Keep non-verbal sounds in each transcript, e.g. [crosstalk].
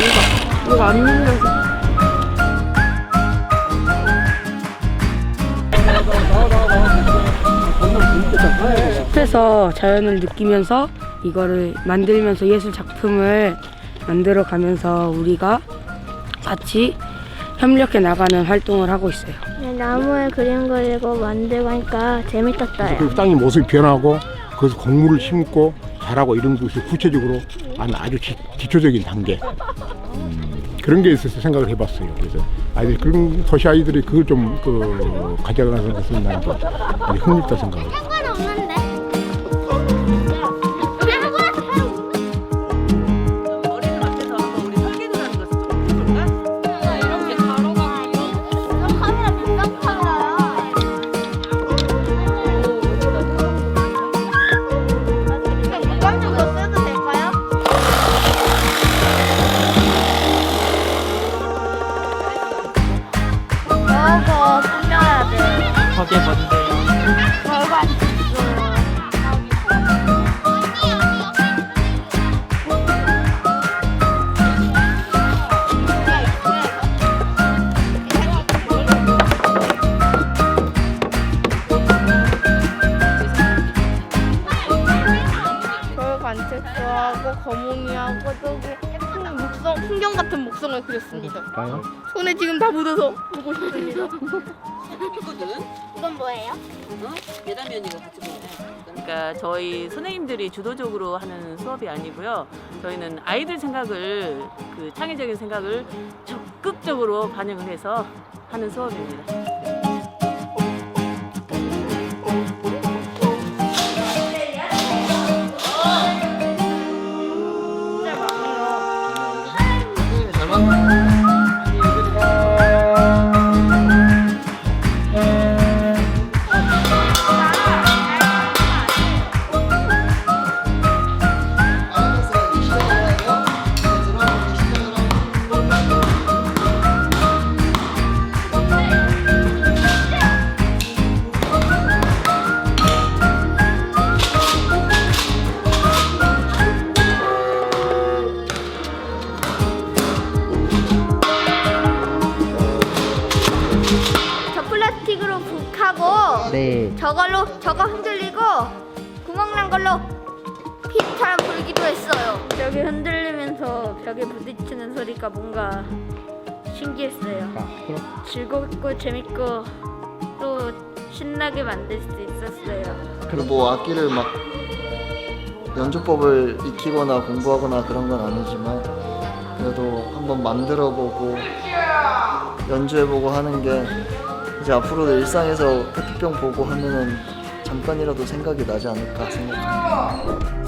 이거 이거 안 눌려서. 숲에서 자연을 느끼면서 이거를 만들면서 예술 작품을 만들어 가면서 우리가 같이 협력해 나가는 활동을 하고 있어요. 네, 나무에 그림 그리고 만들고 하니까 재밌었어요. 그 땅의 모습이 변하고 그래서 곡물을 심고 자라고 이런 것이 구체적으로 아주 아주 기, 기초적인 단계 음, 그런 게 있어서 생각을 해봤어요. 그래서 아이들 그런 도시 아이들이 그걸 좀 그 가져가는 것은 나는 좀 아주 흥미있다 생각을. 돼. 저게 뭔데 그렸습니다. 손에 지금 다 묻어서 보고 싶습니다. 이거는 이건 뭐예요? 어? 계단면이가 같이 보네. 그러니까 저희 선생님들이 주도적으로 하는 수업이 아니고요. 저희는 아이들 생각을 그 창의적인 생각을 적극적으로 반영을 해서 하는 수업입니다. 네. 저걸로 저거 흔들리고 구멍 난 걸로 피처럼 불기도 했어요. 벽이 흔들리면서 벽에 부딪히는 소리가 뭔가 신기했어요. 아, 그럼 즐겁고 재밌고 또 신나게 만들 수 있었어요. 그리고 뭐 악기를 막 연주법을 익히거나 공부하거나 그런 건 아니지만 그래도 한번 만들어보고 연주해보고 하는 게 이제 앞으로도 일상에서 페트병 보고 하면은 잠깐이라도 생각이 나지 않을까 생각합니다.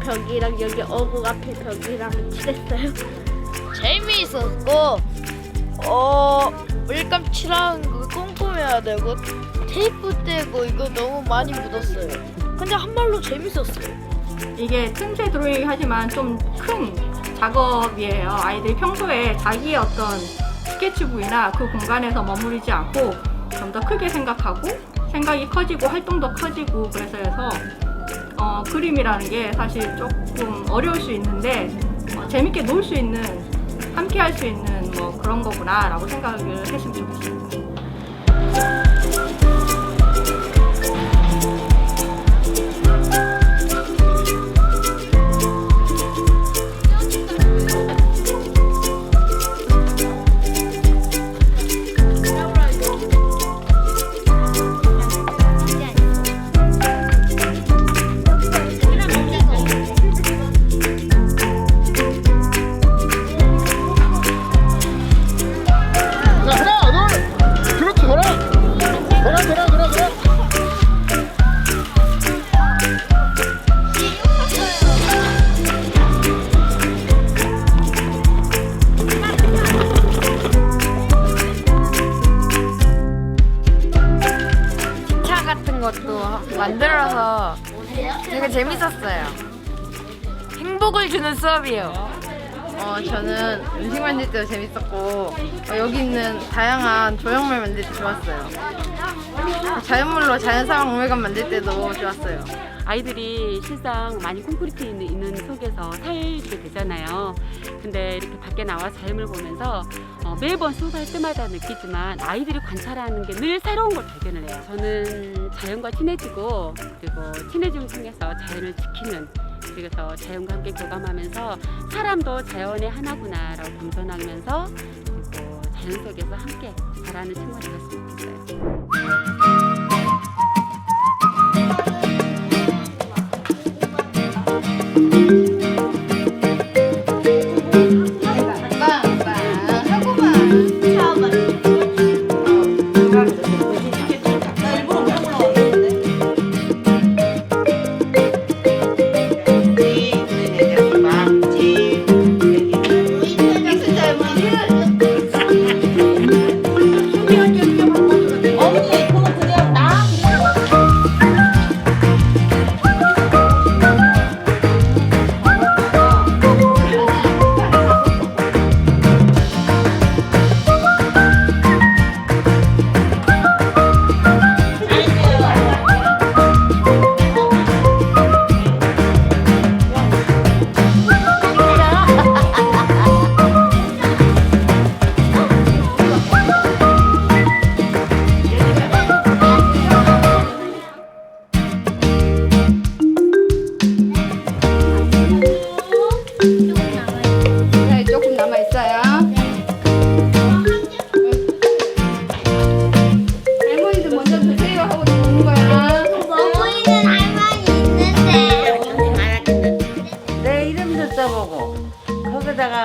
벽이랑 여기 어구 앞에 벽이랑 칠했어요. [laughs] 재미있었고 어 물감 칠하는 거 꼼꼼해야 되고 테이프 떼고 이거 너무 많이 묻었어요. 근데 한 말로 재밌었어요. 이게 틈새 드로잉 하지만 좀 큰 작업이에요. 아이들이 평소에 자기의 어떤 스케치북이나 그 공간에서 머무르지 않고 좀 더 크게 생각하고 생각이 커지고 활동도 커지고 그래서 해서 어, 그림이라는 게 사실 조금 어려울 수 있는데 어, 재밌게 놀 수 있는 함께 할 수 있는 뭐 그런 거구나라고 생각을 했으면. 만 주는 수업이에요. 어, 저는 음식 만들 때도 재밌었고 어, 여기 있는 다양한 조형물 만들 때 좋았어요. 자연물로 자연사랑 오메감 만들 때도 좋았어요. 아이들이 실상 많이 콘크리트 있는, 있는 속에서 살게 되잖아요. 근데 이렇게 밖에 나와 자연을 보면서 어, 매번 수업할 때마다 느끼지만 아이들이 관찰하는 게 늘 새로운 걸 발견을 해요. 저는 자연과 친해지고 그리고 친해짐을 통해서 자연을 지키는 그래서 자연과 함께 교감하면서 사람도 자연의 하나구나라고 겸손하면서 그리고 자연 속에서 함께 자라는 친구가 되었으면 좋겠어요.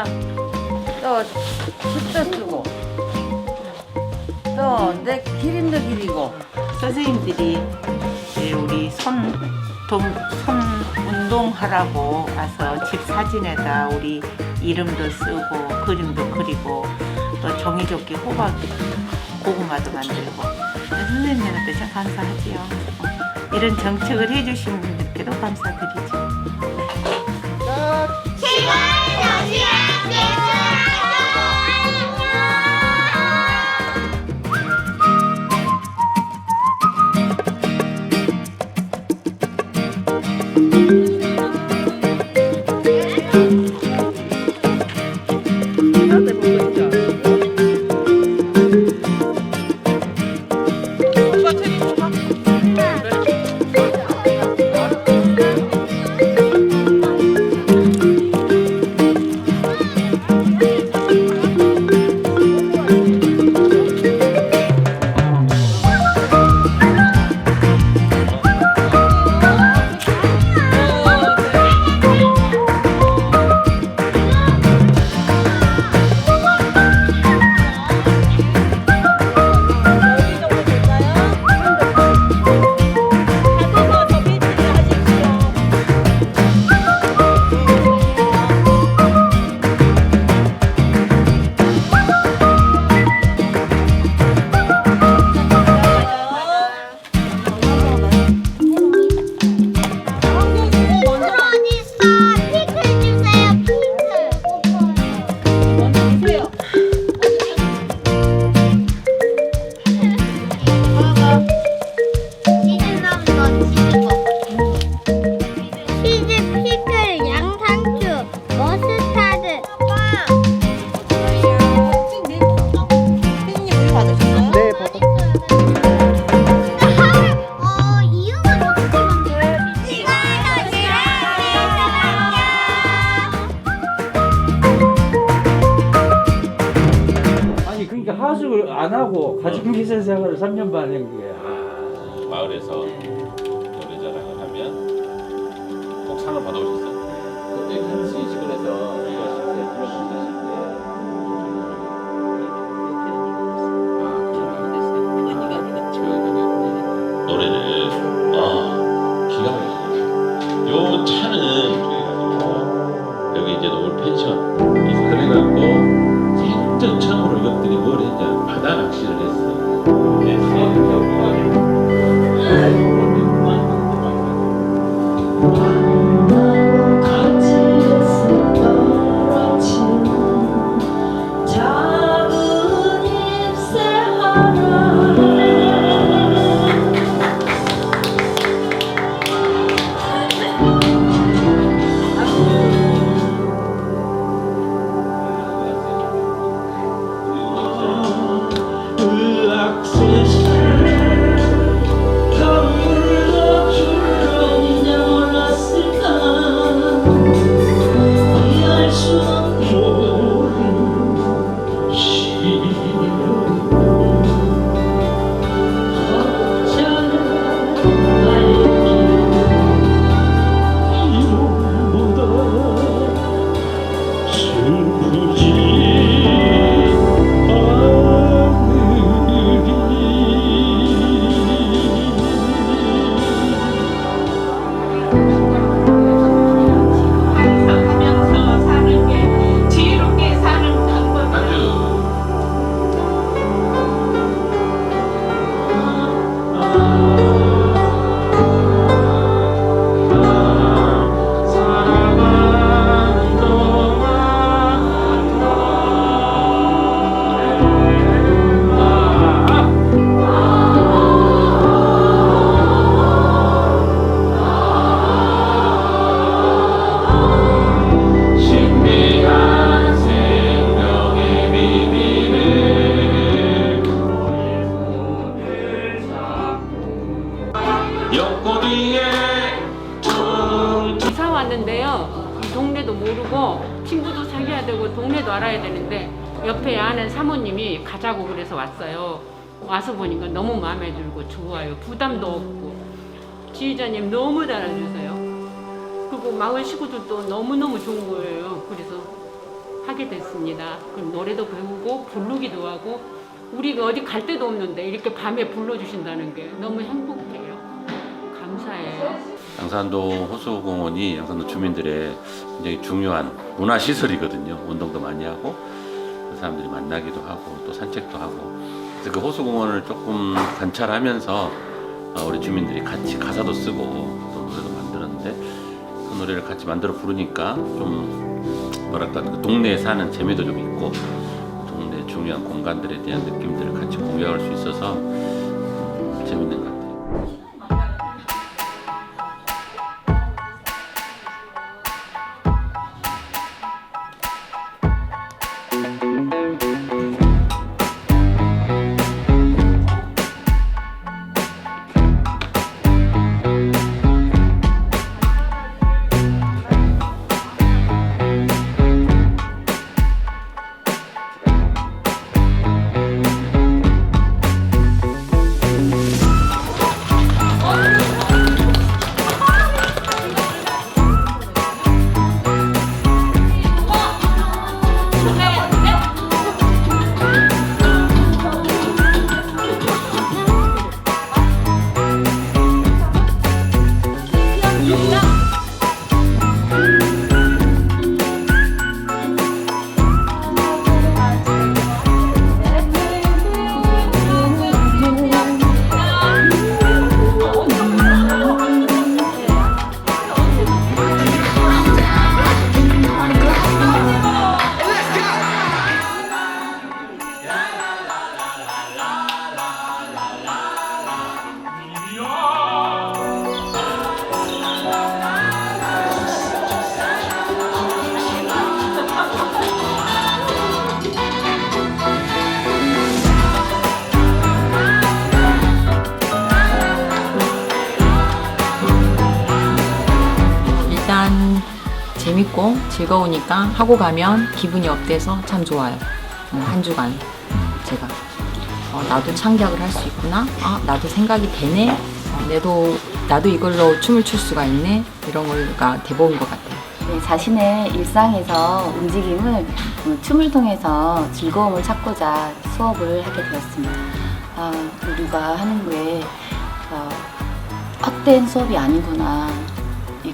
또 붓도 쓰고 또 내 기름도 기리고 선생님들이 이제 우리 손, 동, 손 운동하라고 와서 집 사진에다 우리 이름도 쓰고 그림도 그리고 또 종이조끼 호박 고구마도 만들고 선생님들한테 참 감사하지요. 어, 이런 정책을 해주신 분들께도 감사드리죠. 즐 3년 반한 거야. 옆에 아는 사모님이 가자고 그래서 왔어요. 와서 보니까 너무 마음에 들고 좋아요. 부담도 없고 지휘자님 너무 잘해주세요. 그리고 마을 식구들도 너무너무 좋은 거예요. 그래서 하게 됐습니다. 그럼 노래도 배우고 부르기도 하고 우리가 어디 갈 데도 없는데 이렇게 밤에 불러주신다는 게 너무 행복해요. 감사해요. 양산도 호수공원이 양산도 주민들의 굉장히 중요한 문화 시설이거든요. 운동도 많이 하고 그 사람들이 만나기도 하고 또 산책도 하고 그래서 그 호수공원을 조금 관찰하면서 어, 우리 주민들이 같이 가사도 쓰고 또 노래도 만들었는데 그 노래를 같이 만들어 부르니까 좀 뭐랄까 그 동네에 사는 재미도 좀 있고 동네 중요한 공간들에 대한 느낌들을 같이 공유할 수 있어서 음, 재밌는 것 같아요. 재밌고 즐거우니까 하고 가면 기분이 업돼서 참 좋아요. 어, 한 주간 제가 어, 나도 창작을 할 수 있구나. 아 나도 생각이 되네. 어, 나도 나도 이걸로 춤을 출 수가 있네. 이런 거가 대복인 것 같아요. 네, 자신의 일상에서 움직임을 어, 춤을 통해서 즐거움을 찾고자 수업을 하게 되었습니다. 아, 우리가 하는 게 어, 헛된 수업이 아니구나.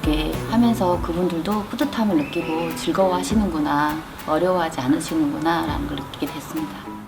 이게 하면서 그분들도 뿌듯함을 느끼고 즐거워하시는구나. 어려워하지 않으시는구나. 라는 걸 느끼게 됐습니다.